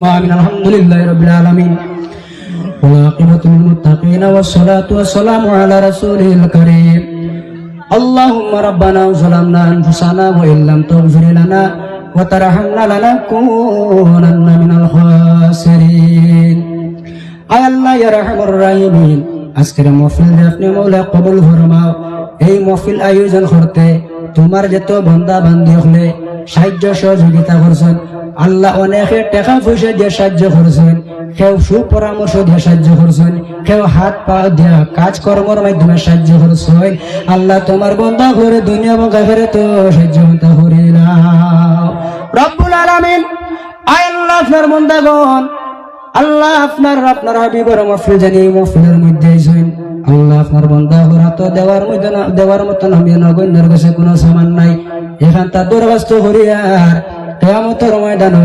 آمين الحمد لله رب العالمين والعاقبة للمتقين والصلاة والسلام على رسوله الكريم اللهم ربنا ظلمنا أنفسنا وإن لم تغفر لنا وترحمنا لنكونن من الخاسرين আয় আল্লাহ ইয়া রাহমার রাহিমিন আজকের মহফিল আপনি মৌলা কবুল ফরমাও এই মহফিল আয়োজন করতে তোমার যত বান্ধি হলে সাহায্য সহযোগিতা করছেন। আল্লাহ অনেকে টাকা পয়সা দিয়ে সাহায্য করছেন, কেউ সুপরামর্শ দিয়ে সাহায্য করছেন, কেউ হাত পা দিয়া কাজ কর্মর মাধ্যমে সাহায্য করছেন। আল্লাহ তোমার বন্দা করে, দুনিয়া এবং কাফেরে তো সাহায্য করিলাম রব্বুল আলামিন আল্লাহ আপনার বন্দাগণ, আল্লাহ আপনার আপনার হাবিবের মফিল জানি মফিলের আল্লাহ আপনার বন্ধা করা তো দেওয়ার মধ্যে না দেওয়ার মতন আমি নগণ্যের কাছে কোনো সামান নাই। এখান তার দরবাস্ত করিয়ার কেয়ামতের ময়দানো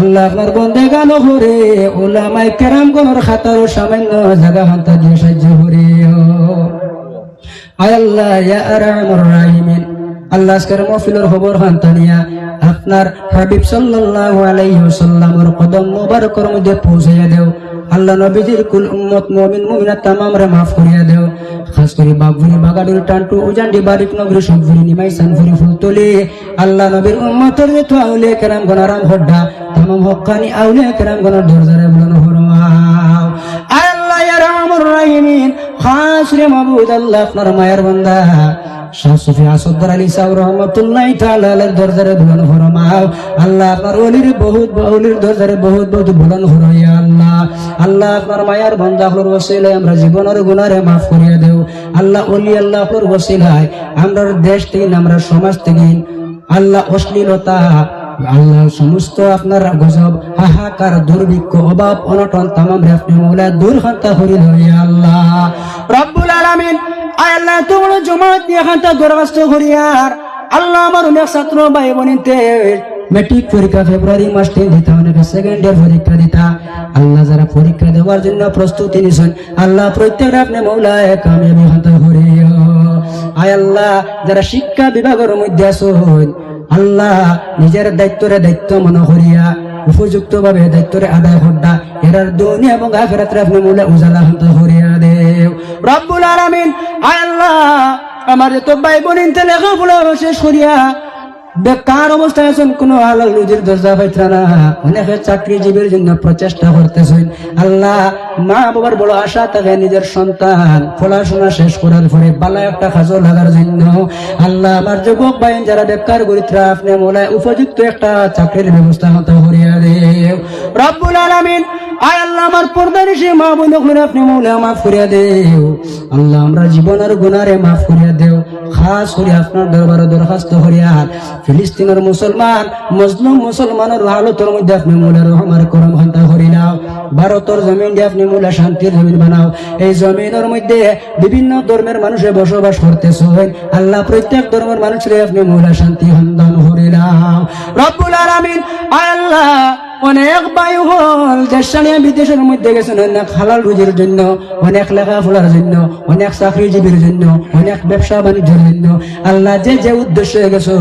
আল্লাহ আপনার বন্ধে গান করে ওলামাই কেরাম গণর খাতার সামান্য জায়গা হান্তা দিয়ে সাহায্য আয় আল্লাহ, ইয়া আরহামুর রাহিমিন। আল্লাহ আজকের মহফিলের খবর হান্তানিয়া আপনার হাবিব সাল্লাল্লাহু আলাইহি ওয়াসাল্লামের কদম মুবারকের মধ্যে পৌঁছাইয়া দেও। আল্লাহ নবীজির কুল উম্মত মুমিন তামাম রে মাফ করিয়া দেও। খাস করে বাগভুরি বাগাডুর, টান্টু, উজান্ডি, বারিক নগরী সবভুরি নিমাই সানভুরি ফুলতলি। আল্লাহ নবীর উম্মতের যে তো আউলে কেরাম গনারাম হড্ডা, তামাম হক্কানি আউলে কেরাম গনার দরজারে বুলানো ফরমাও। আল্লাহ ইয়া রাহমার রাহিমিন, খাস রে মাবুদ আল্লাহ আপনার মায়ের বান্দা। শাহ সুফি আসদ্দার আলী আল্লাহ আপনার ওলির বহুত ওলির দরজারে বহুত বহুত বুলন ফরমাইয়া আল্লাহ আল্লাহ আপনার মায়ার বন্দাহর ওসিলায় আমরা জীবনের মাফ করিয়া দেও। আল্লাহ ওলি আল্লাহর ওসিলায় আমরা দেশ থেকে, আমরা সমাজ থেকে, আল্লাহ অশ্লীলতা, আল্লাহ সমস্ত আপনার গজব, হাহাকার, দুর্ভিক্ষ, অভাব, অনটন, তামাম আপনি মৌলা দূর লইয়া আল্লাহ। আল্লাহ জমাত খান্তা দরখাস্ত করিয়ার আল্লাহ আমার অনেক ছাত্র, ভাই বোনিতে মেট্রিক পরীক্ষা ফেব্রুয়ারি মাস তিন দিতা সেকেন্ড ইয়ার পরীক্ষা দিতা? আল্লাহ যারা পরীক্ষা দেওয়ার জন্য প্রস্তুতি নিছেন আল্লাহ প্রত্যেক আপনি হাতে আয় আল্লাহ, যারা শিক্ষা বিভাগের মধ্যে আসুন আল্লাহ নিজের দায়িত্বরে দায়িত্ব মনে করিয়া উপযুক্ত ভাবে দায়িত্বরে আদায় করডা এরার দুনিয়া এবং আখেরাতে আপনি মূলে উজালা হন্ত করিয়া। দেও রব্বুল আলামিন আল্লাহ, আমার যত ভাই বোন ইনতে লেখাপড়া শেষ করিয়া, বেকার অবস্থায় আছেন, কোন হালাল রুজির দরজা পাইতরা না। অনেকে চাকরিজীবীর জন্য প্রচেষ্টা করতেছেন। আল্লাহ, মা বাবার বড় আশা থাকে নিজের সন্তান, পড়াশোনা শেষ করার পরে বালা একটা খাজো লাগার জন্য। আল্লাহ, আমার যুবক বাইন যারা বেকার গরিত্রা আপনি মোলায় উপযুক্ত একটা চাকরির ব্যবস্থা মতো করিয়া দেও রব্বুল আলামিন আয় আল্লাহ, আমার পর্দার সে মা আপনি মৌলা মাফ করিয়া দেও। আল্লাহ, আমরা মাফ করিয়া দেও। খাস করে আপনার দরখাস্ত ফিলিস্তিনের মুসলমান, মুসলিম মুসলমানের হালতের মধ্যে আপনি রহমার করম করিলাও ভারতের জমিন দিয়ে আপনি মৌলা শান্তির জমিন বানাও। এই জমিনের মধ্যে বিভিন্ন ধর্মের মানুষে বসবাস করতে করতেছেন। আল্লাহ, প্রত্যেক ধর্মের মানুষের আপনি মৌলা শান্তি সন্ধান করিলাও রব্বুল আলামিন আল্লাহ অনেক বায়ু হল দেশানিয়া বিদেশের মধ্যে গেছেন অনেক হালাল রুজির জন্য, অনেক লেখাপড়ার জন্য, অনেক চাকরিজীবীর জন্য, অনেক ব্যবসা বাণিজ্যের জন্য। আল্লাহ যে যে উদ্দেশ্য গেছে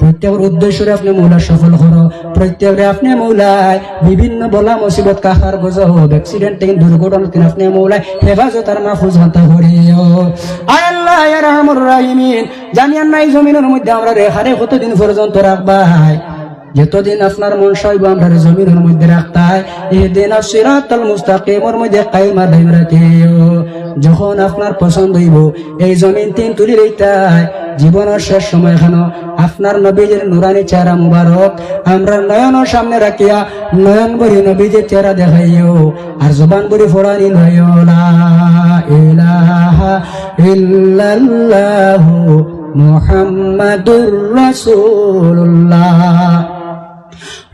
প্রত্যেকের উদ্দেশ্যে আপনি মৌলা সফল করো, প্রত্যেকরে আপনি মৌলায় বিভিন্ন বলা মুসিবত কাহার গজ হোক অ্যাক্সিডেন্ট থেকে দুর্ঘটনা থেকে আপনি মৌলায় হেফাজত আর মাহফুজ হাতা করিও। আল্লাহ রাহমার রাহিমিন, জানিয়ান নাই জমিনের মধ্যে আমরা রেখারে কতদিন পর্যন্ত রাখবাই? যতদিন আপনার মন সাইব, আমরা জমিনের মধ্যে রাখতাই এদিন সিরাতাল মুস্তাকিমের মধ্যে কাইমা দাইম রাখিও যখন আপনার পছন্দ হইব, এই জমিন তিন তুলি লইতাই। জীবনের শেষ সময় খানো আপনার নবীজের নুরানি চেহারা মুবারক, আমরা নয়নের সামনে রাখিয়া নয়ন করি নবীজের চেহারা দেখাইও। আর জবান করি ইলাহা ইল্লাল্লাহু মুহাম্মাদুর রাসূলুল্লাহ।